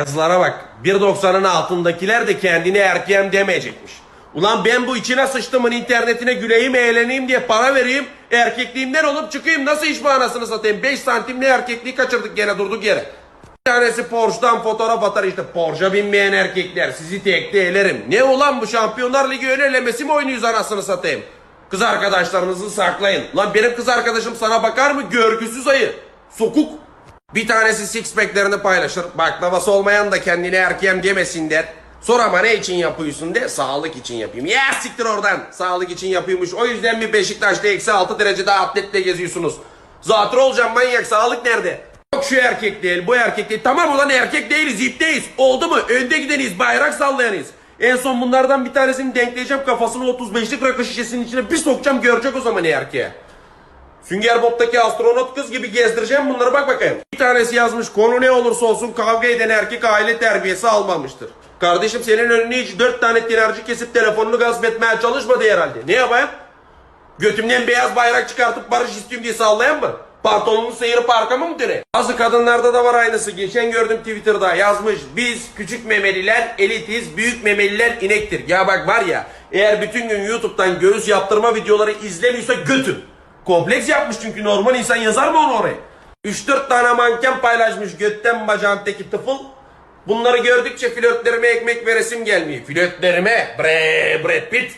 Yazılara bak. 1.90'ın altındakiler de kendine erkeğim demeyecekmiş. Ulan ben bu içine sıçtımın internetine güleyim eğleneyim diye para vereyim. Erkekliğimden olup çıkayım. Nasıl iş bu anasını satayım? 5 santimli erkekliği kaçırdık gene durduk yere. Bir tanesi Porsche'dan fotoğraf atar işte. Porsche binmeyen erkekler sizi tekte elerim. Ne ulan bu Şampiyonlar Ligi ön elemesi mi oynuyoruz anasını satayım? Kız arkadaşlarınızı saklayın. Lan benim kız arkadaşım sana bakar mı? Görgüsüz ayı. Sokuk. Bir tanesi six pack'lerini paylaşır. Baklavası olmayan da kendine erkeğim demesin der. Sonra ama ne için yapıyorsun de sağlık için yapayım. Ya siktir oradan. Sağlık için yapıyormuş. O yüzden mi Beşiktaş'ta eksi 6 derecede atletle geziyorsunuz? Zatür olacağım manyak. Sağlık nerede? Yok şu erkek değil bu erkek değil. Tamam ulan erkek değiliz ipteyiz. Oldu mu? Önde gideniyiz bayrak sallayanıyız. En son bunlardan bir tanesini denkleyeceğim kafasını 35'lik rakı şişesinin içine bir sokacağım görecek o zaman erkeğe. Sünger Bob'taki astronot kız gibi gezdireceğim bunları bak bakayım. Bir tanesi yazmış konu ne olursa olsun kavga eden erkek aile terbiyesi almamıştır. Kardeşim senin önüne hiç dört tane tinerci kesip telefonunu gasp etmeye çalışmadı herhalde. Ne yapayım? Götümden beyaz bayrak çıkartıp barış istiyorum diye sallayan mı? Pantolonunu sıyırıp arkama mı döne? Bazı kadınlarda da var aynısı. Geçen gördüm Twitter'da yazmış. Biz küçük memeliler elitiz, büyük memeliler inektir. Ya bak var ya eğer bütün gün YouTube'dan göğüs yaptırma videoları izlemiyorsa götür. Kompleks yapmış çünkü normal insan yazar mı onu oraya? 3-4 tane manken paylaşmış götten bacağımdaki tıfıl. Bunları gördükçe flörtlerime ekmek veresim gelmiyor. Flörtlerime bre Brad Pitt.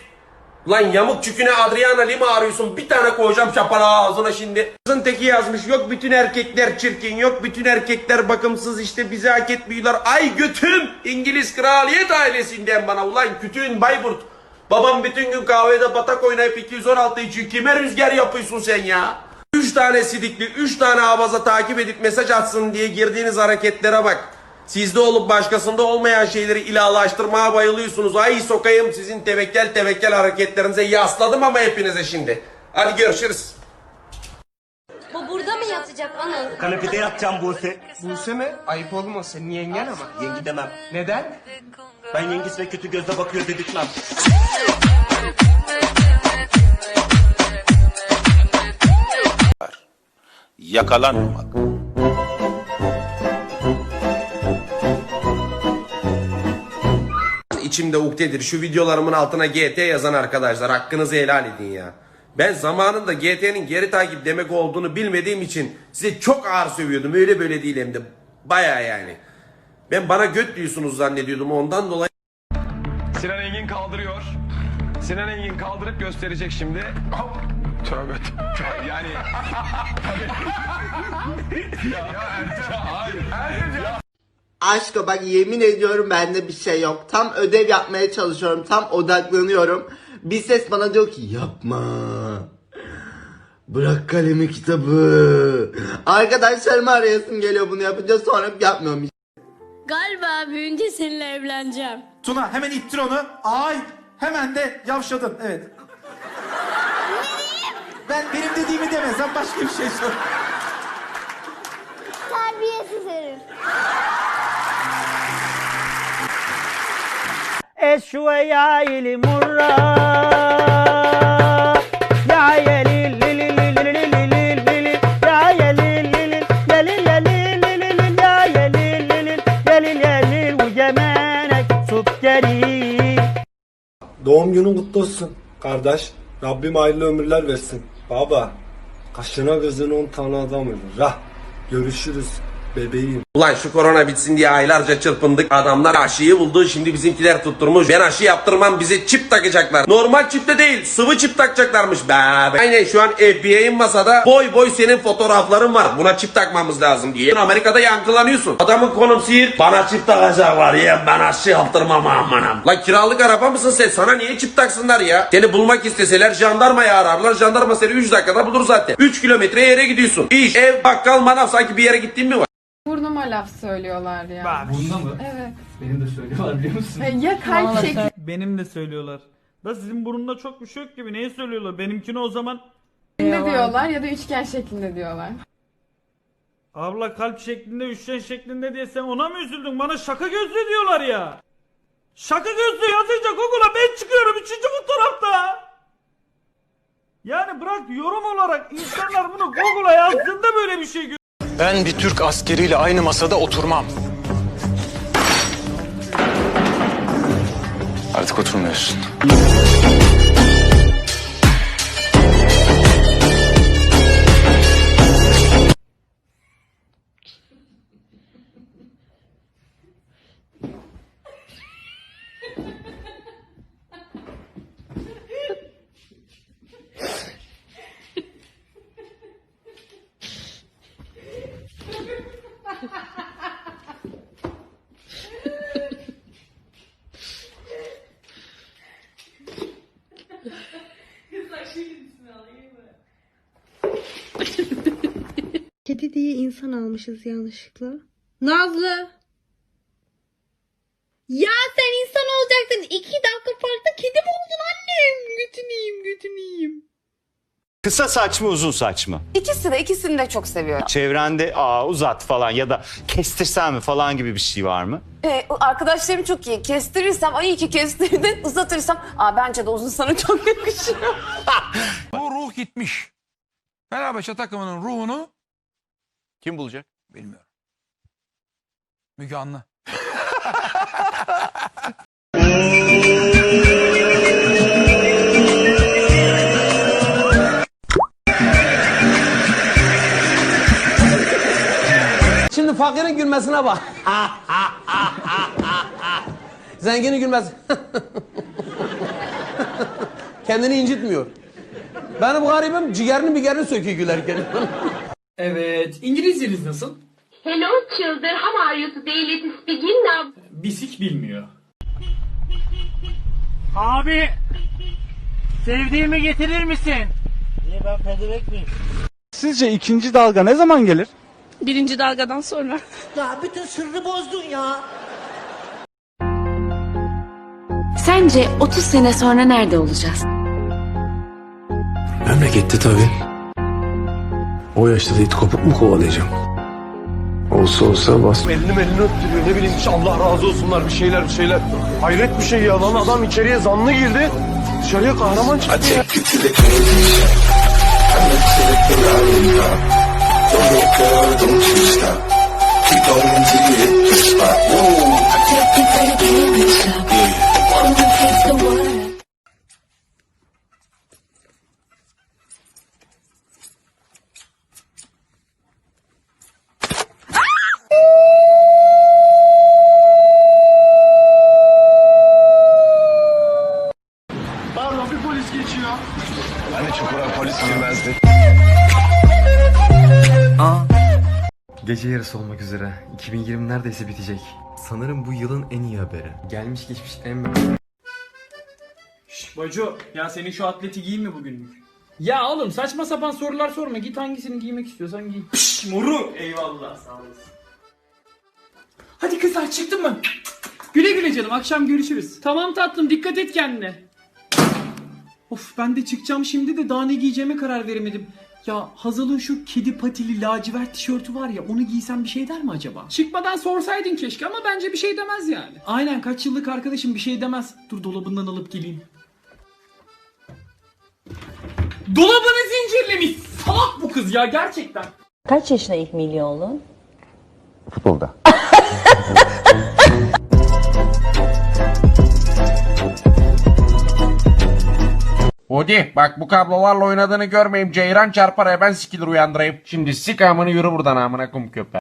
Lan yamuk çüküne Adriana Lima arıyorsun. Bir tane koyacağım şapala ağzına şimdi. Kızın teki yazmış. Yok bütün erkekler çirkin. Yok bütün erkekler bakımsız. işte bizi hak etmiyorlar. Ay götüm. İngiliz kraliyet ailesinden bana. Ulan kütüğün Bayburt. Babam bütün gün kahvede batak oynayıp 216 içiyor. Kime rüzgar yapıyorsun sen ya? 3 tane sidikli, 3 tane abaza takip edip mesaj atsın diye girdiğiniz hareketlere bak. Sizde olup başkasında olmayan şeyleri ilahlaştırmaya bayılıyorsunuz. Ay sokayım sizin tevekkel tevekkel hareketlerinize yasladım ama hepinize şimdi. Hadi görüşürüz. Yatacak anıl? Kanepede yatacağım Buse. Buse mi? Ayıp olmaz senin yengen ama. Yengi demem. Neden? Ben yengisine kötü gözle bakıyor dedirtmem. yakalanmamak. İçimde ukdedir. Şu videolarımın altına GT yazan arkadaşlar hakkınızı helal edin ya. Ben zamanında GT'nin geri takip demek olduğunu bilmediğim için size çok ağır sövüyordum. Öyle böyle değil hem de. Baya yani. Ben bana göt diyorsunuz zannediyordum ondan dolayı. Sinan Engin kaldırıyor. Sinan Engin kaldırıp gösterecek şimdi. Hop. Tövbe tövbe. Yani... ya, ya Ercan, hayır. Ercan. Aşko bak yemin ediyorum bende bir şey yok. Tam ödev yapmaya çalışıyorum. Tam odaklanıyorum. Bir ses bana diyor ki yapma. Bırak kalemi kitabı. Arkadaşlarımı arayasım geliyor bunu yapınca sonra yapmıyorum. Galiba büyüyünce seninle evleneceğim. Tuna hemen ittir onu. Ay hemen de yavşadın. Evet. Ben benim dediğimi deme. Sen başka bir şey sor. Li li Ucemenek sukkeri Doğum günün kutlu olsun kardeş. Rabbim hayırlı ömürler versin. Baba, kaşına gözüne on tane adam ölür. Rah, görüşürüz bebeğim. Ulan şu korona bitsin diye aylarca çırpındık. Adamlar aşıyı buldu. Şimdi bizimkiler tutturmuş. Ben aşı yaptırmam bize çip takacaklar. Normal çip de değil. Sıvı çip takacaklarmış. Be. Aynen şu an FBI'nin masada boy boy senin fotoğrafların var. Buna çip takmamız lazım diye. Amerika'da yankılanıyorsun. Adamın konum Siirt. Bana çip takacaklar ya. Ben aşı yaptırmam amanam. Lan kiralık araba mısın sen? Sana niye çip taksınlar ya? Seni bulmak isteseler jandarmayı ararlar. Jandarma seni 3 dakikada bulur zaten. 3 kilometre yere gidiyorsun. İş, ev, bakkal, manav sanki bir yere gittiğin mi var? Burnuma laf söylüyorlar ya. Bunda mı? Evet. Benim de söylüyorlar biliyor musun? Ya kalp şekli Benim de söylüyorlar. Da sizin burnunda çok bir şey yok gibi. Neyi söylüyorlar? Benimkini o zaman şeklinde diyorlar ya da üçgen şeklinde diyorlar. Abla kalp şeklinde, üçgen şeklinde diye sen ona mı üzüldün? Bana şaka gözlü diyorlar ya. Şaka gözlü yazınca Google'a ben çıkıyorum üçüncü fotoğrafta. Yani bırak yorum olarak insanlar bunu Google'a yazdığında böyle bir şey ben bir Türk askeriyle aynı masada oturmam. Artık oturmuyorsun. Kedi diye insan almışız yanlışlıkla. Nazlı. Ya sen insan olacaktın. İki dakika farklı kedi mi oldun annem? Götüneyim götüneyim. Kısa saç mı uzun saç mı? İkisi de ikisini de çok seviyorum. Çevrende aa uzat falan ya da kestirsen mi falan gibi bir şey var mı? Ee, arkadaşlarım çok iyi. Kestirirsem, ay iyi ki kestirdin. Uzatırsam, aa bence de uzun sana çok yakışıyor. Bu ruh gitmiş. Fenerbahçe takımının ruhunu Kim bulacak? bilmiyorum. Müge Anlı. Şimdi fakirin gülmesine bak. Zenginin gülmesi. Kendini incitmiyor. Benim garibim ciğerini bigerini söküyor gülerken. Evet. İngilizceniz nasıl? Hello children, how are you today? Let's begin now. Bisik bilmiyor. Sizce ikinci dalga ne zaman gelir? Birinci dalgadan sonra. Sence 30 sene sonra nerede olacağız? Memlekette tabii. O yaşta da it kopuk mu kovalayacağım? Olsa olsa bas. Elini elini öptürüyor ne bileyim işte Allah razı olsunlar bir şeyler bir şeyler. Hayret bir şey ya lan adam içeriye zanlı girdi. Dışarıya kahraman çıktı ya. Pardon Hani çukura polis girmezdi. Gece yarısı olmak üzere. 2020 neredeyse bitecek. Sanırım bu yılın en iyi haberi. Gelmiş geçmiş en Şş, Baco ya senin şu atleti giyin mi bugünlük? Ya oğlum saçma sapan sorular sorma. Git hangisini giymek istiyorsan giy. Pişt moru. Eyvallah sağ olasın. Hadi kızlar çıktın mı? Güle güle canım akşam görüşürüz. Tamam tatlım dikkat et kendine. Of ben de çıkacağım şimdi de daha ne giyeceğime karar veremedim. Ya Hazal'ın şu kedi patili lacivert tişörtü var ya onu giysem bir şey der mi acaba? Çıkmadan sorsaydın keşke ama bence bir şey demez yani. Aynen kaç yıllık arkadaşım bir şey demez. Dur dolabından alıp geleyim. Dolabını zincirlemiş. Salak bu kız ya gerçekten. Kaç yaşında ilk milli oldun? Futbolda. Hadi bak bu kablolarla oynadığını görmeyeyim. Ceyran çarpar ben sikilir uyandırayım. Şimdi sik amını yürü buradan amına kum köpe.